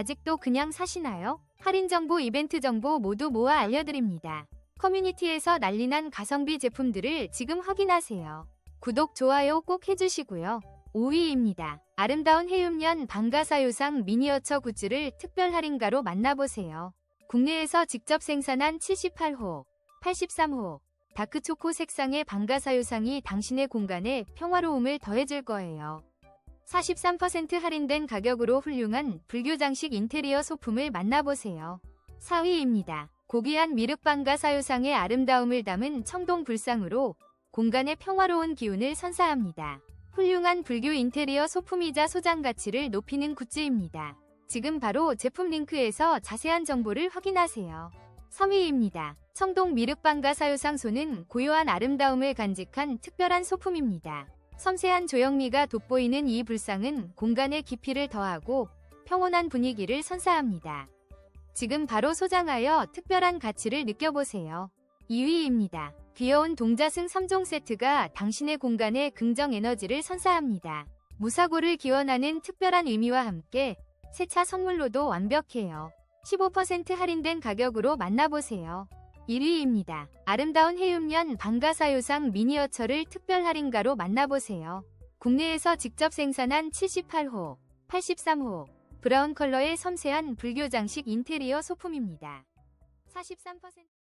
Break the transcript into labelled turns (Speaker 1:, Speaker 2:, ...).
Speaker 1: 아직도 그냥 사시나요? 할인 정보, 이벤트 정보 모두 모아 알려드립니다. 커뮤니티에서 난리난 가성비 제품들을 지금 확인하세요. 구독, 좋아요 꼭 해주시고요. 5위입니다. 아름다운 해육년 방가사유상 미니어처 굿즈를 특별 할인가로 만나보세요. 국내에서 직접 생산한 78호, 83호, 다크초코 색상의 방가사유상이 당신의 공간에 평화로움을 더해줄 거예요. 43% 할인된 가격으로 훌륭한 불교 장식 인테리어 소품을 만나보세요. 4위입니다. 고귀한 미륵방가 사유상의 아름다움을 담은 청동 불상으로 공간의 평화로운 기운을 선사합니다. 훌륭한 불교 인테리어 소품이자 소장 가치를 높이는 굿즈입니다. 지금 바로 제품 링크에서 자세한 정보를 확인하세요. 3위입니다. 청동 미륵방가 사유상소는 고요한 아름다움을 간직한 특별한 소품입니다. 섬세한 조형미가 돋보이는 이 불상은 공간의 깊이를 더하고 평온한 분위기를 선사합니다. 지금 바로 소장하여 특별한 가치를 느껴보세요. 2위입니다. 귀여운 동자승 3종 세트가 당신의 공간에 긍정 에너지를 선사합니다. 무사고를 기원하는 특별한 의미와 함께 세차 선물로도 완벽해요. 15% 할인된 가격으로 만나보세요. 1위입니다. 아름다운 해육년 방가사유상 미니어처를 특별 할인가로 만나보세요. 국내에서 직접 생산한 78호, 83호, 브라운 컬러의 섬세한 불교 장식 인테리어 소품입니다. 43%